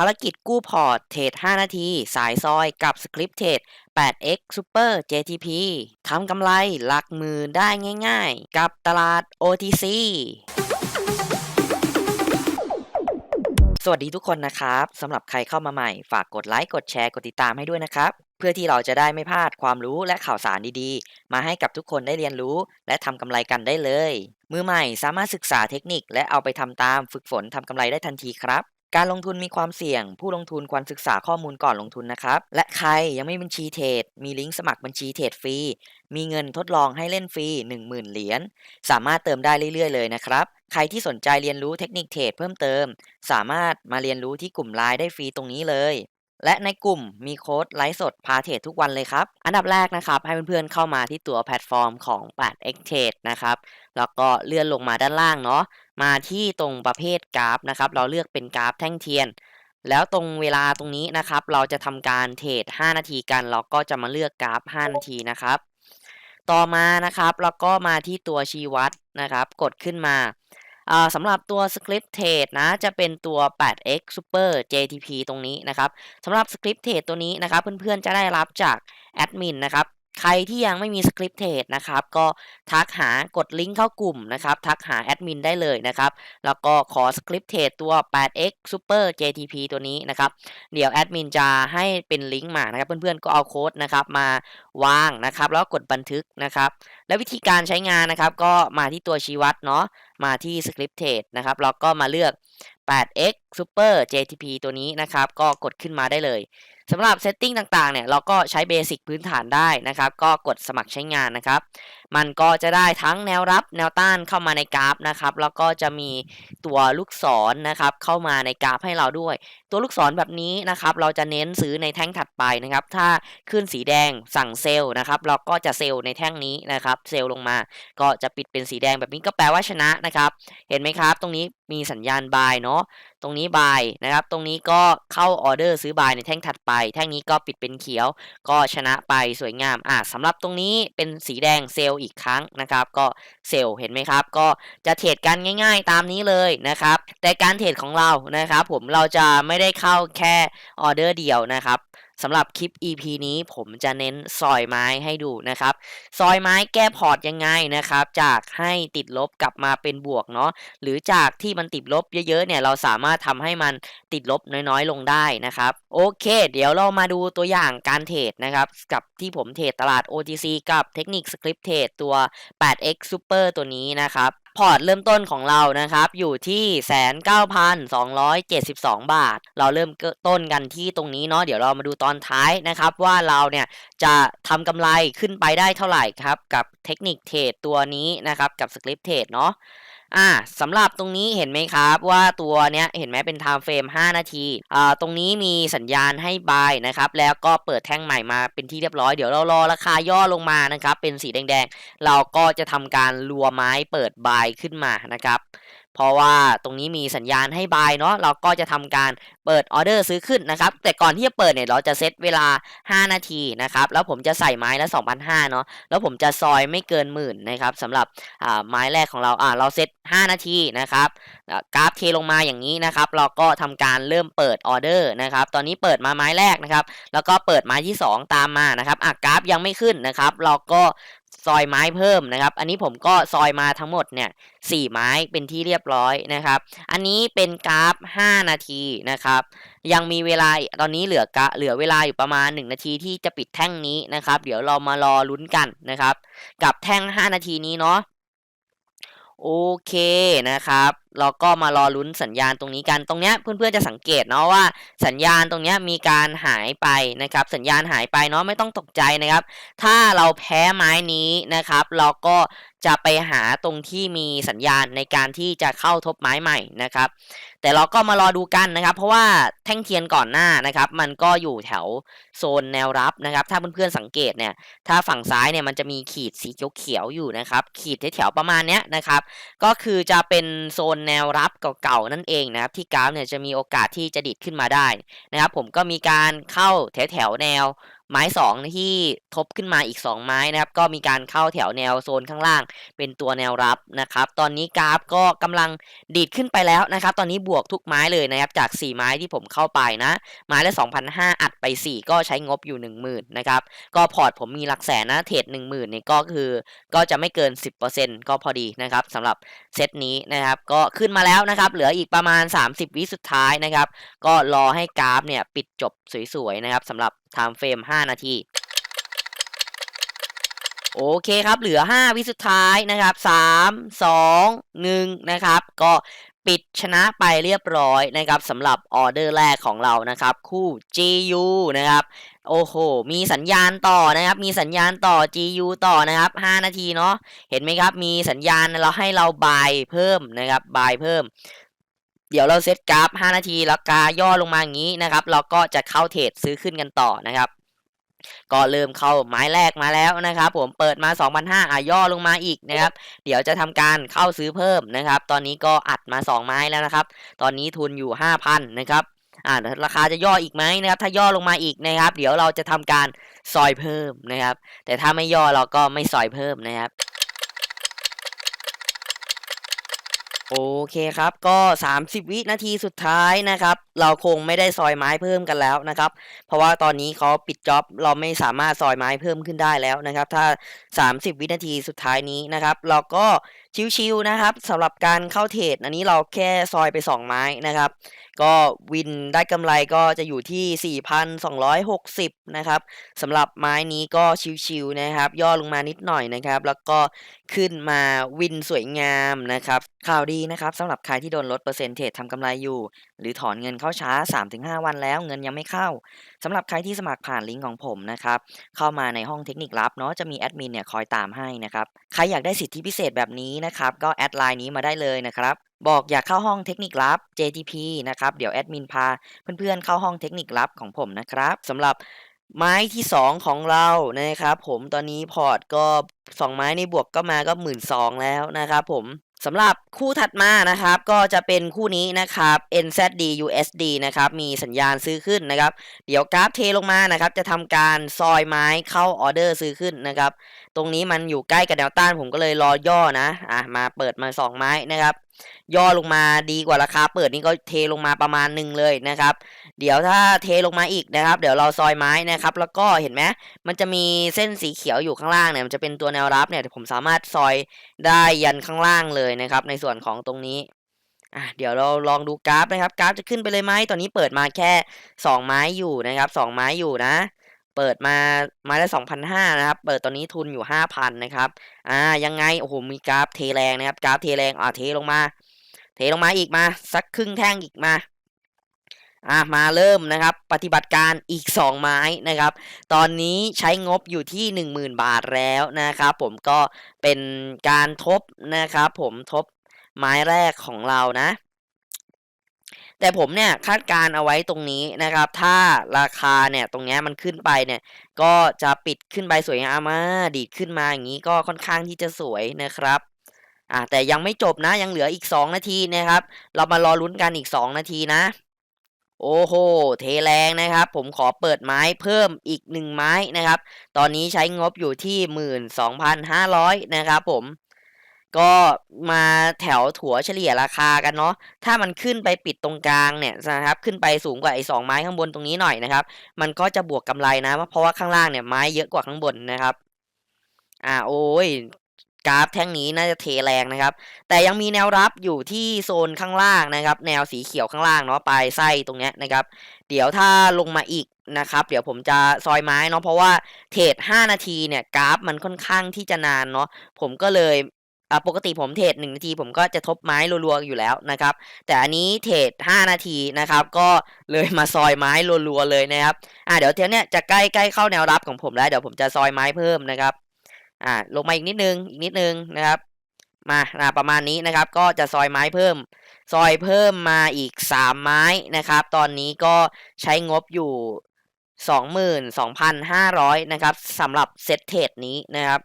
ภารกิจกู้พอร์ตเทรด 5 นาที สายซอยกับสคริปต์เทรด 8x Super JTP ทำกำไรหลักหมื่นได้ง่ายๆ กับตลาด OTC สวัสดีทุกคนนะครับสำหรับใครเข้ามาใหม่ ฝากกดไลค์ กดแชร์ กดติดตามให้ด้วยนะครับ เพื่อที่เราจะได้ไม่พลาดความรู้และข่าวสารดีๆ มาให้กับทุกคนได้เรียนรู้ และทำกำไรกันได้เลย มือใหม่สามารถศึกษาเทคนิค และเอาไปทำตามฝึกฝนทำกำไรได้ทันทีครับ การลงทุนมีความเสี่ยง ผู้ลงทุนควรศึกษาข้อมูลก่อนลงทุนนะครับ และใครยังไม่บัญชีเทรด มีลิงก์สมัครบัญชีเทรดฟรี มีเงินทดลองให้เล่นฟรี 10,000 เหรียญ สามารถเติมได้เรื่อยๆ เลยนะครับ ใครที่สนใจเรียนรู้เทคนิคเทรดเพิ่มเติม สามารถมาเรียนรู้ที่กลุ่มไลน์ได้ฟรีตรงนี้เลยและในกลุ่มมีโค้ดไลฟ์สดพาเทรดทุกวันเลยครับ อันดับแรกนะครับ ให้เพื่อนๆเข้ามาที่ตัวแพลตฟอร์มของ 8x Trade นะครับ แล้วก็เลื่อนลงมาด้านล่างเนาะ มาที่ตรงประเภทกราฟนะครับ เราเลือกเป็นกราฟแท่งเทียน แล้วตรงเวลาตรงนี้นะครับ เราจะทำการเทรด5นาทีกัน เราก็จะมาเลือกกราฟ 5 นาทีนะครับ ต่อมานะครับเราก็มาที่ตัวชี้วัดนะครับ กดขึ้นมาสำหรับตัว Script Trade นะจะเป็นตัว 8x Super JTP ตรงนี้นะครับสำหรับ Script Trade ตัวนี้นะครับ เพื่อนๆจะได้รับจากแอดมินนะครับ ใครที่ยังไม่มี Script Trade นะครับ ก็ทักหากดลิงก์เข้ากลุ่มนะครับ ทักหาแอดมินได้เลยนะครับ แล้วก็ขอ Script Trade ตัว 8x Super JTP ตัวนี้นะครับ เดี๋ยวแอดมินจะให้เป็นลิงก์มานะครับ เพื่อนๆก็เอาโค้ดนะครับมาวางนะครับ แล้วกดบันทึกนะครับ และวิธีการใช้งานนะครับ ก็มาที่ตัวชี้วัดเนาะมาที่ Script Trade นะครับแล้วก็มาเลือก 8x Super JTP ตัวนี้นะครับ ก็กดขึ้นมาได้เลย สำหรับเซตติ้งต่างๆเนี่ยเราก็ใช้เบสิกพื้นฐานได้นะครับ ก็กดสมัครใช้งานนะครับมันก็จะได้ทั้งแนวรับแนวต้านเข้ามาในกราฟนะครับ แล้วก็จะมีตัวลูกศรนนะครับ เข้ามาในกราฟให้เราด้วย ตัวลูกศรแบบนี้นะครับ เราจะเน้นซื้อในแท่งถัดไปนะครับ ถ้าขึ้นสีแดงสั่งเซลล์นะครับ เราก็จะเซลล์ในแท่งนี้นะครับ เซลล์ลงมา ก็จะปิดเป็นสีแดงแบบนี้ก็แปลว่าชนะนะครับ เห็นไหมครับ ตรงนี้มีสัญญาณบายเนาะตรงนี้บายนะครับ ตรงนี้ก็เข้าออเดอร์ซื้อบายในแท่งถัดไป แท่งนี้ก็ปิดเป็นเขียว ก็ชนะไปสวยงามอ่าสำหรับตรงนี้เป็นสีแดงเซลล์อีกครั้งนะครับก็เซลล์เห็นไหมครับ ก็จะเทรดกันง่ายๆ ตามนี้เลยนะครับแต่การเทรดของเรานะครับผมเราจะไม่ได้เข้าแค่ออเดอร์เดียวนะครับ สำหรับคลิป EP นี้ผมจะเน้นซอยไม้ให้ดูนะครับ ซอยไม้แก้พอร์ตยังไงนะครับ จากให้ติดลบกลับมาเป็นบวกเนาะหรือจากที่มันติดลบเยอะๆเนี่ยเราสามารถทำให้มันติดลบน้อยๆ ลงได้นะครับ โอเค เดี๋ยวเรามาดูตัวอย่างการเทรดนะครับกับที่ผมเทรดตลาด OTC กับเทคนิคสคริปต์เทรดตัว 8x Super ตัวนี้นะครับ พอร์ตเริ่มต้นของเรานะครับ อยู่ที่แสนเก้าพันสองร้อยเจ็ดสิบสองบาท เราเริ่มต้นกันที่ตรงนี้เนาะเดี๋ยวเรามาดูตอนท้ายนะครับ ว่าเราเนี่ยจะทำกำไรขึ้นไปได้เท่าไหร่ครับ กับเทคนิคเทรดตัวนี้นะครับ กับสคริปต์เทรดเนาะ อ่าสำหรับตรงนี้เห็นไหมครับว่าตัวเนี้ยเห็นไหมเป็น time frame 5 นาทีอ่าตรงนี้มีสัญญาณให้บายนะครับแล้วก็เปิดแท่งใหม่มาเป็นที่เรียบร้อยเดี๋ยวเรารอราคาย่อลงมานะครับเป็นสีแดงๆ เราก็จะทำการรัวไม้เปิดบายขึ้นมานะครับ เพราะว่าตรงนี้มีสัญญาณให้บายเนาะเราก็จะทำการเปิดออเดอร์ซื้อขึ้นนะครับ แต่ก่อนที่จะเปิดเนี่ยเราจะเซตเวลา 5 นาทีนะครับแล้วผมจะใส่ไม้ละ2,500เนาะแล้วผมจะซอยไม่เกินหมื่นนะครับสำหรับไม้แรกของเราอ่าเราเซต5 นาทีนะครับกราฟเทลงมาอย่างนี้นะครับ เราก็ทำการเริ่มเปิดออเดอร์นะครับ ตอนนี้เปิดมาไม้แรกนะครับ แล้วก็เปิดไม้ที่ 2 ตามมานะครับอะกราฟยังไม่ขึ้นนะครับ เราก็ ซอยไม้เพิ่มนะครับ อันนี้ผมก็ซอยมาทั้งหมดเนี่ยสี่ไม้เป็นที่เรียบร้อยนะครับ อันนี้เป็นกราฟ 5 นาทีนะครับ ยังมีเวลาตอนนี้เหลือกะเหลือเวลาอยู่ประมาณ 1 นาทีที่จะปิดแท่งนี้นะครับ เดี๋ยวเรามารอลุ้นกันนะครับ กับแท่ง 5 นาทีนี้เนาะโอเคนะครับ เราก็มารอลุ้นสัญญาณตรงนี้กันตรงเนี้ยเพื่อนๆจะสังเกตเนาะว่าสัญญาณตรงเนี้ยมีการหายไปนะครับ สัญญาณหายไปเนาะไม่ต้องตกใจนะครับ ถ้าเราแพ้ไม้นี้นะครับ เราก็จะไปหาตรงที่มีสัญญาณในการที่จะเข้าทบไม้ใหม่นะครับ แต่เราก็มารอดูกันนะครับ เพราะว่าแท่งเทียนก่อนหน้านะครับ มันก็อยู่แถวโซนแนวรับนะครับ ถ้าเพื่อนๆสังเกตเนี่ย ถ้าฝั่งซ้ายเนี่ยมันจะมีขีดสีเขียวๆอยู่นะครับ ขีดแถวๆประมาณเนี้ยนะครับ ก็คือจะเป็นโซนแนวรับเก่าๆนั่นเองนะครับที่กราฟเนี่ยจะมีโอกาสที่จะดิดขึ้นมาได้นะครับผมก็มีการเข้าแถวๆแนว ไม้สองที่ทบขึ้นมาอีก 2 ไม้นะครับ ก็มีการเข้าแถวแนวโซนข้างล่าง เป็นตัวแนวรับนะครับ ตอนนี้กราฟก็กำลังดีดขึ้นไปแล้วนะครับ ตอนนี้บวกทุกไม้เลยนะครับ จาก 4 ไม้ที่ผมเข้าไปนะ ไม้ละ2,500 อัดไป 4 ก็ใช้งบอยู่ 10,000นะครับ ก็พอร์ตผมมีหลักแสนนะ เทรด10,000เนี่ยก็คือก็จะไม่เกิน 10%ก็พอดีนะครับสำหรับเซตนี้นะครับ ก็ขึ้นมาแล้วนะครับ เหลืออีกประมาณ 30 วิสุดท้ายนะครับ ก็รอให้กราฟเนี่ยปิดจบสวยๆนะครับสำหรับ time frame 5นาที โอเคครับ เหลือ 5 วิสุดท้ายนะครับ 3 2 1 นะครับ ก็ปิดชนะไปเรียบร้อยนะครับสำหรับออเดอร์แรกของเรานะครับ คู่ GU นะครับโอ้โห มีสัญญาณต่อนะครับ มีสัญญาณต่อ GU ต่อนะครับ 5 นาทีเนาะ เห็นไหมครับ มีสัญญาณเราให้เราบายเพิ่มนะครับ บายเพิ่ม เดี๋ยวเราเซตกราฟ 5 นาทีแล้วกาย่อลงมาอย่างนี้นะครับ เราก็จะเข้าเทรดซื้อขึ้นกันต่อนะครับ ก็เริ่มเข้าไม้แรกมาแล้วนะครับ ผมเปิดมา 2,500อะย่อลงมาอีกนะครับ เดี๋ยวจะทำการเข้าซื้อเพิ่มนะครับ ตอนนี้ก็อัดมา 2 ไม้แล้วนะครับ ตอนนี้ทุนอยู่ 5,000นะครับอ่าราคาจะย่ออีกไหมนะครับ ถ้าย่อลงมาอีกนะครับ เดี๋ยวเราจะทำการซอยเพิ่มนะครับ แต่ถ้าไม่ย่อเราก็ไม่ซอยเพิ่มนะครับ โอเคครับก็ 30 วินาทีสุดท้ายนะครับ เราคงไม่ได้ซอยไม้เพิ่มกันแล้วนะครับ เพราะว่าตอนนี้เขาปิดจ็อบเราไม่สามารถซอยไม้เพิ่มขึ้นได้แล้วนะครับ ถ้า 30 วินาทีสุดท้ายนี้นะครับ เราก็ ชิวๆนะครับสำหรับการเข้าเทรดอันนี้เราแค่ซอยไป 2 ไม้นะครับ ก็วินได้กำไรก็จะอยู่ที่ 4,260 นะครับสำหรับไม้นี้ก็ชิวๆนะครับ ย่อลงมานิดหน่อยนะครับ แล้วก็ขึ้นมาวินสวยงามนะครับ ข่าวดีนะครับสำหรับใครที่โดนลดเปอร์เซ็นต์เทรดทำกำไรอยู่หรือถอนเงินเข้าช้า 3-5 วันแล้วเงินยังไม่เข้าสำหรับใครที่สมัครผ่านลิงก์ของผมนะครับเข้ามาในห้องเทคนิคลับเนาะจะมีแอดมินเนี่ยคอยตามให้นะครับใครอยากได้สิทธิพิเศษแบบนี้นะครับก็แอดไลน์นี้มาได้เลยนะครับบอกอยากเข้าห้องเทคนิคลับ JTP นะครับเดี๋ยวแอดมินพาเพื่อนๆเข้าห้องเทคนิคลับของผมนะครับสำหรับไม้ที่ 2 ของเรานะครับผมตอนนี้พอร์ตก็ 2 ไม้ในบวกก็มาก็1 2ื่นสแล้วนะครับผม สำหรับคู่ถัดมานะครับ ก็จะเป็นคู่นี้นะครับ NZD USD นะครับ มีสัญญาณซื้อขึ้นนะครับ เดี๋ยวกราฟเทลงมานะครับ จะทำการซอยไม้เข้าออเดอร์ซื้อขึ้นนะครับ ตรงนี้มันอยู่ใกล้กับแนวต้านผมก็เลยรอย่อนะ อะ มาเปิดมา 2 ไม้นะครับ ย่อลงมาดีกว่าราคาเปิดนี่ก็เทลงมาประมาณหนึ่งเลยนะครับ เดี๋ยวถ้าเทลงมาอีกนะครับ เดี๋ยวเราซอยไม้นะครับ แล้วก็เห็นไหมมันจะมีเส้นสีเขียวอยู่ข้างล่างเนี่ยมันจะเป็นตัวแนวรับเนี่ยผมสามารถซอยได้ยันข้างล่างเลยนะครับ ในส่วนของตรงนี้่ะเดี๋ยวเราลองดูกราฟนะครับ กราฟจะขึ้นไปเลยไหมตอนนี้เปิดมาแค่ 2 ไม้อยู่นะครับ 2 ไม้อยู่นะ เปิดมาไม้ละ2,500นะครับ เปิดตอนนี้ทุนอยู่5,000นะครับ อ่า ยังไง โอ้โห มีกราฟเทแรงนะครับ กราฟเทแรง อ่า เทลงมา เทลงมาอีกมา สักครึ่งแท่งอีกมา อ่า มาเริ่มนะครับ ปฏิบัติการอีก 2 ไม้นะครับ ตอนนี้ใช้งบอยู่ที่ 10,000 บาทแล้วนะครับ ผมก็เป็นการทบนะครับ ผมทบไม้แรกของเรานะ แต่ผมเนี่ยคาดการเอาไว้ตรงนี้นะครับ ถ้าราคาเนี่ยตรงนี้มันขึ้นไปเนี่ย ก็จะปิดขึ้นไปสวยงามมาดีดขึ้นมาอย่างนี้ก็ค่อนข้างที่จะสวยนะครับอ่าแต่ยังไม่จบนะยังเหลืออีก 2 นาทีนะครับ เรามารอลุ้นกันอีก 2 นาทีนะ โอ้โห เทแรงนะครับ ผมขอเปิดไม้เพิ่มอีก 1 ไม้นะครับ ตอนนี้ใช้งบอยู่ที่ 12,500 นะครับผม ก็มาแถวถัวเฉลี่ยราคากันเนาะ ถ้ามันขึ้นไปปิดตรงกลางเนี่ยนะครับ ขึ้นไปสูงกว่าไอ้สองไม้ข้างบนตรงนี้หน่อยนะครับ มันก็จะบวกกำไรนะ เพราะว่าข้างล่างเนี่ยไม้เยอะกว่าข้างบนนะครับ อ่าโอ้ยกราฟแท่งนี้น่าจะเทแรงนะครับ แต่ยังมีแนวรับอยู่ที่โซนข้างล่างนะครับ แนวสีเขียวข้างล่างเนาะปลายไส้ตรงเนี้ยนะครับ เดี๋ยวถ้าลงมาอีกนะครับ เดี๋ยวผมจะซอยไม้เนาะเพราะว่าเทรด5นาทีเนี่ยกราฟมันค่อนข้างที่จะนานเนาะผมก็เลย อ่าปกติผมเทรด1นาทีผมก็จะทบไม้รัวๆอยู่แล้วนะครับ แต่อันนี้เทรด5นาทีนะครับ ก็เลยมาซอยไม้รัวๆเลยนะครับอ่าเดี๋ยวเทียเนี้ยจะใกล้ใกล้เข้าแนวรับของผมแล้วเดี๋ยวผมจะซอยไม้เพิ่มนะครับอ่าลงมาอีกนิดนึงอีกนิดนึงนะครับ มาอ่าประมาณนี้นะครับ ก็จะซอยไม้เพิ่ม ซอยเพิ่มมาอีก3ไม้นะครับ ตอนนี้ก็ใช้งบอยู่22,500นะครับสำหรับเซตเทรดนี้นะครับ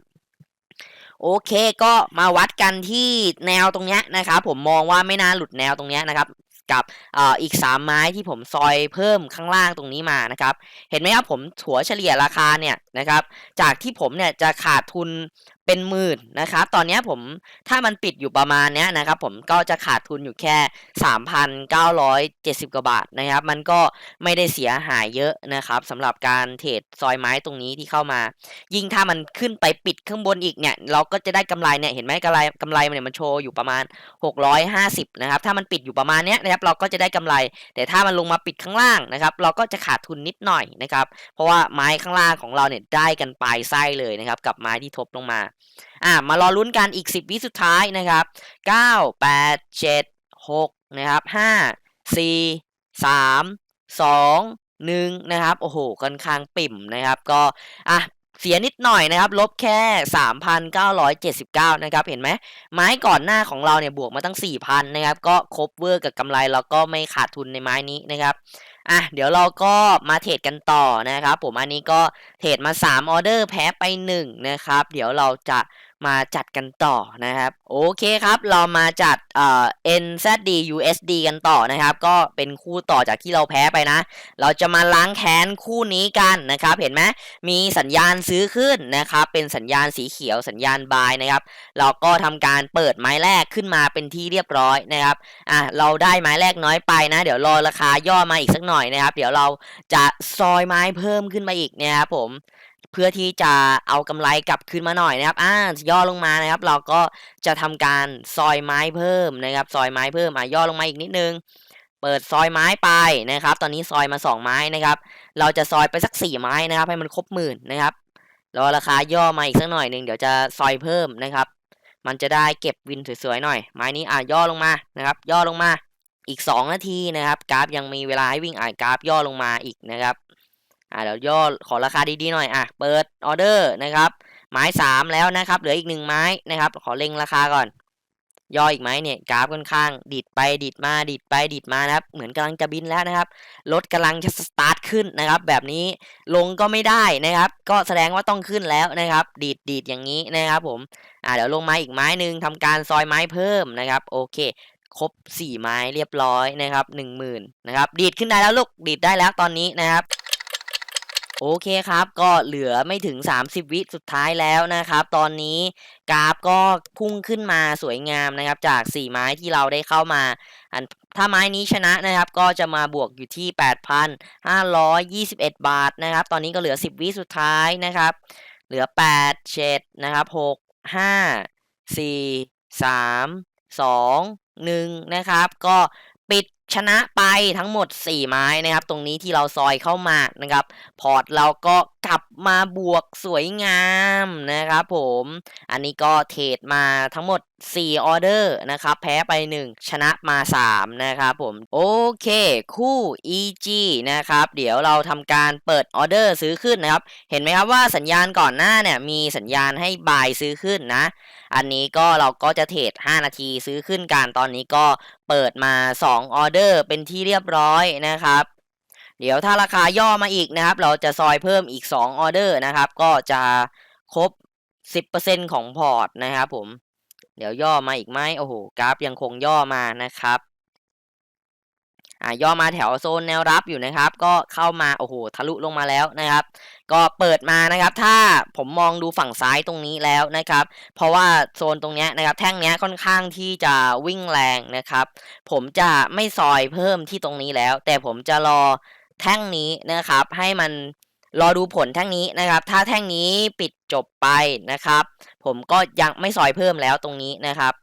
โอเคก็มาวัดกันที่แนวตรงเนี้ยนะครับผมมองว่าไม่น่าหลุดแนวตรงเนี้ยนะครับกับอ่ออีก 3 ไม้ที่ผมซอยเพิ่มข้างล่างตรงนี้มานะครับ เห็นไหมครับผมถัวเฉลี่ยราคาเนี่ยนะครับ จากที่ผมเนี่ยจะขาดทุน เป็นหมื่นนะครับ ตอนนี้ผมถ้ามันปิดอยู่ประมาณเนี้ยนะครับ ผมก็จะขาดทุนอยู่แค่ 3,970 กว่าบาทนะครับ มันก็ไม่ได้เสียหายเยอะนะครับสำหรับการเทรดซอยไม้ตรงนี้ที่เข้ามา ยิ่งถ้ามันขึ้นไปปิดข้างบนอีกเนี่ย เราก็จะได้กำไรเนี่ยเห็นไหมกำไรกำไรมันเนี่ยมันโชว์อยู่ประมาณ 650 นะครับ ถ้ามันปิดอยู่ประมาณเนี้ยนะครับ เราก็จะได้กำไร แต่ถ้ามันลงมาปิดข้างล่างนะครับ เราก็จะขาดทุนนิดหน่อยนะครับ เพราะว่าไม้ข้างล่างของเราเนี่ยได้กันปลายไส้เลยนะครับ กับไม้ที่ทบลงมาอ่ามารอลุ้นกันอีก 10 วิสุดท้ายนะครับ 9 8 7 6 นะครับ 5 4 3 2 1 นะครับ โอ้โหค่อนข้างปิ่มนะครับ ก็อะเสียนิดหน่อยนะครับ ลบแค่ 3,979 นะครับ เห็นไหม ไม้ก่อนหน้าของเราเนี่ยบวกมาตั้ง 4,000 นะครับ ก็ครบเวอร์กับกำไรแล้วก็ไม่ขาดทุนในไม้นี้นะครับ อะเดี๋ยวเราก็มาเทรดกันต่อนะครับ ผมอันนี้ก็เทรดมา3ออเดอร์แพ้ไป1นะครับ เดี๋ยวเราจะ มาจัดกันต่อนะครับ โอเคครับ เรามาจัดเอ่อ NZD USD กันต่อนะครับ ก็เป็นคู่ต่อจากที่เราแพ้ไปนะ เราจะมาล้างแค้นคู่นี้กันนะครับ เห็นไหมมีสัญญาณซื้อขึ้นนะครับ เป็นสัญญาณสีเขียวสัญญาณบายนะครับ เราก็ทำการเปิดไม้แรกขึ้นมาเป็นที่เรียบร้อยนะครับอะเราได้ไม้แรกน้อยไปนะ เดี๋ยวรอราคาย่อมาอีกสักหน่อยนะครับ เดี๋ยวเราจะซอยไม้เพิ่มขึ้นมาอีกนะครับผม เพื่อที่จะเอากำไรกลับคืนมาหน่อยนะครับอ่าย่อลงมานะครับ เราก็จะทำการซอยไม้เพิ่มนะครับ ซอยไม้เพิ่มอะย่อลงมาอีกนิดนึง เปิดซอยไม้ไปนะครับ ตอนนี้ซอยมา 2 ไม้นะครับ เราจะซอยไปสัก 4 ไม้นะครับ ให้มันครบหมื่นนะครับรอราคาย่อมาอีกสักหน่อยหนึ่งเดี๋ยวจะซอยเพิ่มนะครับ มันจะได้เก็บวินสวยๆหน่อย ไม้นี้อะย่อลงมานะครับ ย่อลงมาอีก 2 นาทีนะครับ กราฟยังมีเวลาให้วิ่งอะกราฟย่อลงมาอีกนะครับ อ่าเดี๋ยวย่อขอราคาดีๆหน่อยอะเปิดออเดอร์นะครับไม้สามแล้วนะครับ เหลืออีกหนึ่งไม้นะครับ ขอเล็งราคาก่อน ย่ออีกไหมเนี่ยกราฟค่อนข้าง ดิดไปดิดมาดิดไปดิดมานะครับ เหมือนกำลังจะบินแล้วนะครับรถกำลังจะสตาร์ทขึ้นนะครับ แบบนี้ลงก็ไม่ได้นะครับ ก็แสดงว่าต้องขึ้นแล้วนะครับดีดดีดอย่างนี้นะครับผมอ่าเดี๋ยวลงมาอีกไม้หนึ่งทำการซอยไม้เพิ่มนะครับ โอเคครบสี่ไม้เรียบร้อยนะครับหนึ่งหมื่นนะครับดีดขึ้นได้แล้วลูกดีดได้แล้วตอนนี้นะครับ โอเคครับ ก็เหลือไม่ถึง 30 วิสุดท้ายแล้วนะครับ ตอนนี้กราฟก็พุ่งขึ้นมาสวยงามนะครับ จาก 4 ไม้ที่เราได้เข้ามาอันถ้าไม้นี้ชนะนะครับ ก็จะมาบวกอยู่ที่ 8,521 บาทนะครับ ตอนนี้ก็เหลือ 10 วิสุดท้ายนะครับ เหลือ 8 7 นะครับ 6 5 4 3 2 1 นะครับ ก็ ชนะไปทั้งหมด 4 ไม้นะครับ ตรงนี้ที่เราซอยเข้ามานะครับ พอร์ตเราก็กลับมาบวกสวยงามนะครับผม อันนี้ก็เทรดมาทั้งหมด 4 ออเดอร์นะครับ แพ้ไป 1 ชนะมา 3 นะครับผม โอเค คู่ EG นะครับ เดี๋ยวเราทำการเปิดออเดอร์ซื้อขึ้นนะครับ เห็นไหมครับว่าสัญญาณก่อนหน้าเนี่ย มีสัญญาณให้บายซื้อขึ้นนะ อันนี้ก็เราก็จะเทรด5 นาทีซื้อขึ้นกันตอนนี้ก็ เปิดมา 2 ออเดอร์เป็นที่เรียบร้อยนะครับ เดี๋ยวถ้าราคาย่อมาอีกนะครับ เราจะซอยเพิ่มอีก 2 ออเดอร์นะครับ ก็จะครบ 10%ของพอร์ตนะครับผม เดี๋ยวย่อมาอีกไหมโอ้โหกราฟยังคงย่อมานะครับอ่าย่อมาแถวโซนแนวรับอยู่นะครับ ก็เข้ามาโอ้โหทะลุลงมาแล้วนะครับ ก็เปิดมานะครับถ้าผมมองดูฝั่งซ้ายตรงนี้แล้วนะครับ เพราะว่าโซนตรงนี้นะครับแท่งนี้ค่อนข้างที่จะวิ่งแรงนะครับ ผมจะไม่ซอยเพิ่มที่ตรงนี้แล้ว แต่ผมจะรอแท่งนี้นะครับ ให้มันรอดูผลแท่งนี้นะครับ ถ้าแท่งนี้ปิดจบไปนะครับ ผมก็ยังไม่ซอยเพิ่มแล้วตรงนี้นะครับ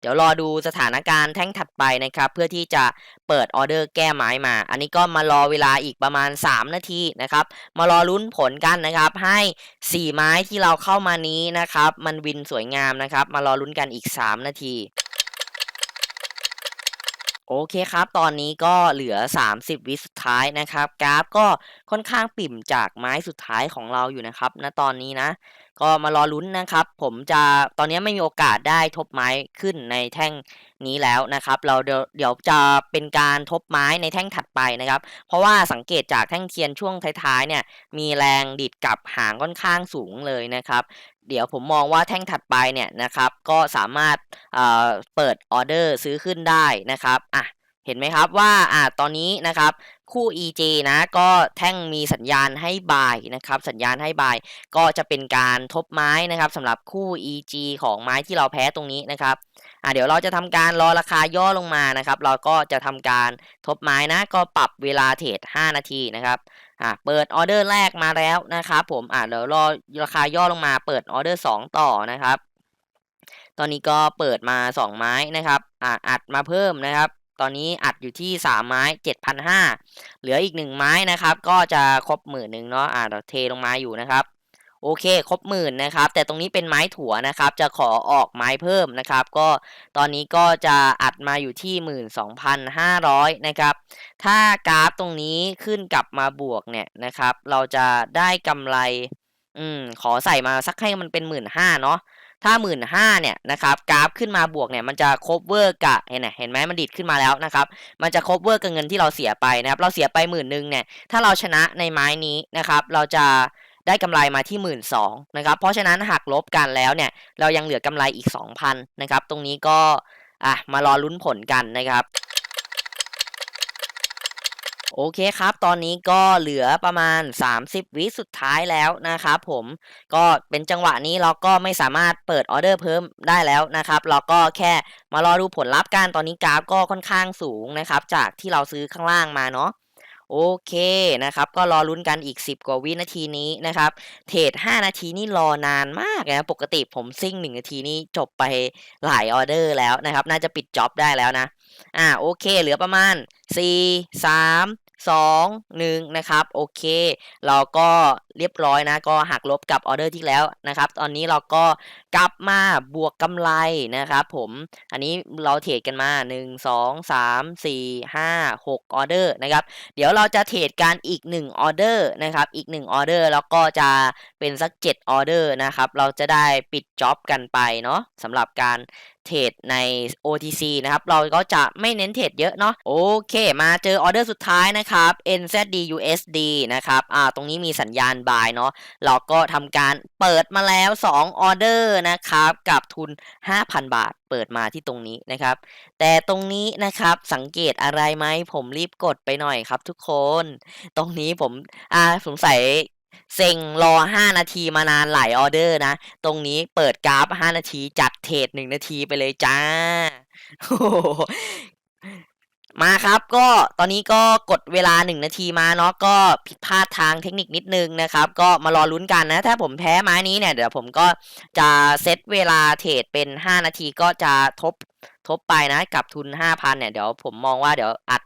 เดี๋ยวรอดูสถานการณ์แท่งถัดไปนะครับ เพื่อที่จะเปิดออเดอร์แก้ไม้มา อันนี้ก็มารอเวลาอีกประมาณ 3 นาทีนะครับ มารอลุ้นผลกันนะครับ ให้ 4 ไม้ที่เราเข้ามานี้นะครับ มันวินสวยงามนะครับ มารอลุ้นกันอีก 3 นาที โอเคครับ ตอนนี้ก็เหลือ 30 วิสุดท้ายนะครับ กราฟก็ค่อนข้างปิ่มจากไม้สุดท้ายของเราอยู่นะครับณตอนนี้นะ ก็มารอลุ้นนะครับ ผมจะตอนนี้ไม่มีโอกาสได้ทบไม้ขึ้นในแท่งนี้แล้วนะครับ เราเดี๋ยวเดี๋ยวจะเป็นการทบไม้ในแท่งถัดไปนะครับ เพราะว่าสังเกตจากแท่งเทียนช่วงท้ายๆเนี่ย มีแรงดิดกลับหางค่อนข้างสูงเลยนะครับ เดี๋ยวผมมองว่าแท่งถัดไปเนี่ยนะครับ ก็สามารถเอ่อเปิดออเดอร์ซื้อขึ้นได้นะครับอะเห็นไหมครับว่าอ่าตอนนี้นะครับคู่ EJ นะก็แท่งมีสัญญาณให้บายนะครับสัญญาณให้บายก็จะเป็นการทบไม้นะครับสำหรับคู่ EG ของไม้ที่เราแพ้ตรงนี้นะครับ อ่าเดี๋ยวเราจะทำการรอราคาย่อลงมานะครับ เราก็จะทำการทบไม้นะ ก็ปรับเวลาเทรด5นาทีนะครับอ่าเปิดออเดอร์แรกมาแล้วนะครับผมอ่าเดี๋ยวรอราคาย่อลงมาเปิดออเดอร์ 2 ต่อนะครับ ตอนนี้ก็เปิดมา 2 ไม้นะครับอ่าอัดมาเพิ่มนะครับ ตอนนี้อัดอยู่ที่ 3 ไม้ 7,500เหลืออีก 1 ไม้นะครับ ก็จะครบหมื่นหนึ่งเนาะอ่าเราเทลงมาอยู่นะครับ โอเค ครบหมื่นนะครับ แต่ตรงนี้เป็นไม้ถั่วนะครับ จะขอออกไม้เพิ่มนะครับ ก็ตอนนี้ก็จะอัดมาอยู่ที่ 12,500 นะครับ ถ้ากราฟตรงนี้ขึ้นกลับมาบวกเนี่ยนะครับ เราจะได้กำไร อืม ขอใส่มาสักให้มันเป็น 15,000เนาะ ถ้า 15,000เนี่ยนะครับกราฟขึ้นมาบวกเนี่ยมันจะ cover กับเห็นไหมเห็นไหมมันดิดขึ้นมาแล้วนะครับ มันจะ cover กับเงินที่เราเสียไปนะครับ เราเสียไปหมื่นหนึ่งเนี่ย ถ้าเราชนะในไม้นี้นะครับ เราจะ ได้กำไรมาที่หมื่นสองนะครับเพราะฉะนั้นหักลบกันแล้วเนี่ยเรายังเหลือกำไรอีก 2,000นะครับตรงนี้ก็อะมารอลุ้นผลกันนะครับโอเคครับ ตอนนี้ก็เหลือประมาณ 30 วิสุดท้ายแล้วนะครับผม ก็เป็นจังหวะนี้เราก็ไม่สามารถเปิดออเดอร์เพิ่มได้แล้วนะครับ เราก็แค่มารอดูผลลัพธ์กัน ตอนนี้กราฟก็ค่อนข้างสูงนะครับ จากที่เราซื้อข้างล่างมาเนาะ โอเคนะครับ ก็รอลุ้นกันอีก 10 กว่าวินาทีนี้นะครับ เทรด5นาทีนี่รอนานมากนะปกติผมซิ่ง 1 นาทีนี่จบไปหลายออเดอร์แล้วนะครับ น่าจะปิดจ็อบได้แล้วนะ อ่าโอเค เหลือประมาณ 4 3 2 1 นะครับ โอเค เราก็เรียบร้อยนะ ก็หักลบกับออเดอร์ที่แล้วนะครับ ตอนนี้เราก็กลับมาบวกกำไรนะครับผม อันนี้เราเทรดกันมา 1 2 3 4 5 6 ออเดอร์นะครับ เดี๋ยวเราจะเทรดกันอีก 1 ออเดอร์นะครับ อีก 1 ออเดอร์แล้วก็จะเป็นสัก7ออเดอร์นะครับ เราจะได้ปิดจ็อบกันไปเนาะสำหรับการเทรดใน OTC นะครับ เราก็จะไม่เน้นเทรดเยอะเนาะโอเค มาเจอออเดอร์สุดท้ายนะครับ NZD USD นะครับอ่าตรงนี้มีสัญญาณ buy เนาะเราก็ทำการเปิดมาแล้ว 2 ออเดอร์นะครับ กับทุน 5,000 บาทเปิดมาที่ตรงนี้นะครับ แต่ตรงนี้นะครับสังเกตอะไรไหมผมรีบกดไปหน่อยครับทุกคน ตรงนี้ผมอ่าสงสัย เซ็งรอ 5 นาทีมานานหลายออเดอร์นะ ตรงนี้เปิดกราฟ 5 นาที จัดเทรด1นาทีไปเลยจ้า มาครับก็ตอนนี้ก็กดเวลา 1 นาทีมาเนาะก็ผิดพลาดทางเทคนิคนิดนึงนะครับ ก็มารอลุ้นกันนะ ถ้าผมแพ้ไม้นี้เนี่ย เดี๋ยวผมก็จะเซตเวลาเทรดเป็น 5 นาทีก็จะทบทบไปนะกับทุน 5,000 เนี่ยเดี๋ยวผมมองว่าเดี๋ยวอัด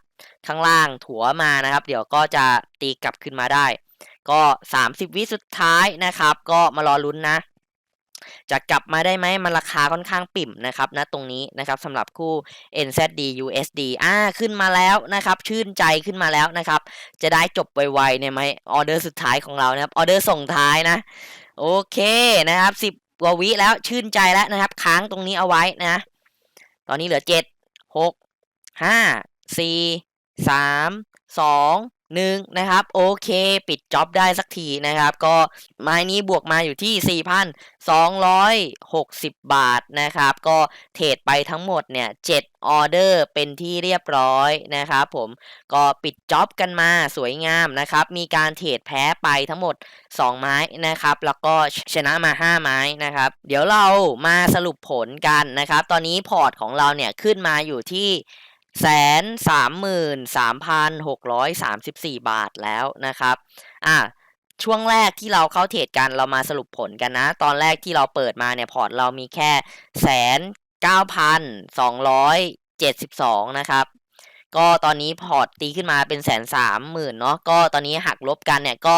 ข้างล่างถัวมานะครับ เดี๋ยวก็จะตีกลับขึ้นมาได้ ก็ 30 วิสุดท้ายนะครับ ก็มารอลุ้นนะ จะกลับมาได้ไหมมันราคาค่อนข้างปิ่มนะครับณตรงนี้นะครับสำหรับคู่ NZD USD อ่าขึ้นมาแล้วนะครับ ชื่นใจขึ้นมาแล้วนะครับ จะได้จบไวๆในไหมออเดอร์สุดท้ายของเรานะครับออเดอร์ส่งท้ายนะ โอเคนะครับ 10กว่าวิแล้วชื่นใจแล้วนะครับ ค้างตรงนี้เอาไว้นะ ตอนนี้เหลือ 7 6 5 4 3 2 1นะครับ โอเค ปิดจ็อบได้สักทีนะครับ ก็ไม้นี้บวกมาอยู่ที่ 4,260 บาทนะครับ ก็เทรดไปทั้งหมดเนี่ย7ออเดอร์เป็นที่เรียบร้อยนะครับผมก็ปิดจ็อบกันมาสวยงามนะครับ มีการเทรดแพ้ไปทั้งหมด 2 ไม้นะครับ แล้วก็ชนะมา 5 ไม้นะครับ เดี๋ยวเรามาสรุปผลกันนะครับ ตอนนี้พอร์ตของเราเนี่ยขึ้นมาอยู่ที่ แสนสามหมื่นสามพันหกร้อยสามสิบสี่บาทแล้วนะครับ อะช่วงแรกที่เราเข้าเทรดกันเรามาสรุปผลกันนะ ตอนแรกที่เราเปิดมาเนี่ยพอร์ตเรามีแค่แสนเก้าพันสองร้อยเจ็ดสิบสองนะครับ ก็ตอนนี้พอร์ตตีขึ้นมาเป็นแสนสามหมื่นเนาะก็ตอนนี้หักลบกันเนี่ยก็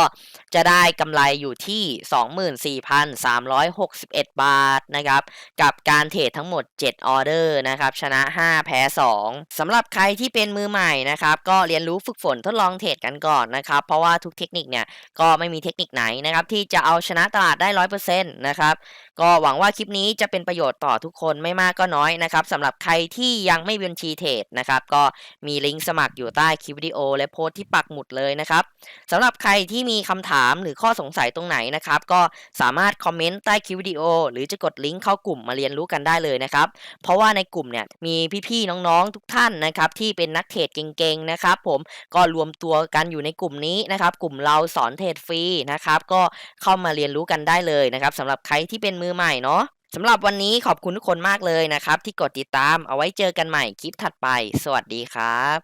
จะได้กำไรอยู่ที่สองหมื่นสี่พันสามร้อยหกสิบเอ็ดบาทนะครับกับการเทรดทั้งหมด 7 ออเดอร์นะครับชนะ 5 แพ้ 2สำหรับใครที่เป็นมือใหม่นะครับก็เรียนรู้ฝึกฝนทดลองเทรดกันก่อนนะครับเพราะว่าทุกเทคนิคเนี่ยก็ไม่มีเทคนิคไหนนะครับที่จะเอาชนะตลาดได้ 100%นะครับก็หวังว่าคลิปนี้จะเป็นประโยชน์ต่อทุกคนไม่มากก็น้อยนะครับสำหรับใครที่ยังไม่บัญชีเทรดนะครับก็มีลิงก์สมัครอยู่ใต้คลิปวิดีโอ และโพสต์ที่ปักหมุดเลยนะครับสำหรับใครที่มีคำถามหรือข้อสงสัยตรงไหนนะครับก็สามารถคอมเมนต์ใต้คลิปวิดีโอ หรือจะกดลิงก์เข้ากลุ่มมาเรียนรู้กันได้เลยนะครับเพราะว่าในกลุ่มเนี่ยมีพี่ๆน้องๆทุกท่านนะครับที่เป็นนักเทรดเก่งๆนะครับผมก็รวมตัวกันอยู่ในกลุ่มนี้นะครับกลุ่มเราสอนเทรดฟรีนะครับก็เข้ามาเรียนรู้กันได้เลยนะครับสำหรับใครที่เป็นมือใหม่เนาะสำหรับวันนี้ขอบคุณทุกคนมากเลยนะครับ ที่กดติดตามเอาไว้เจอกันใหม่คลิปถัดไป สวัสดีครับ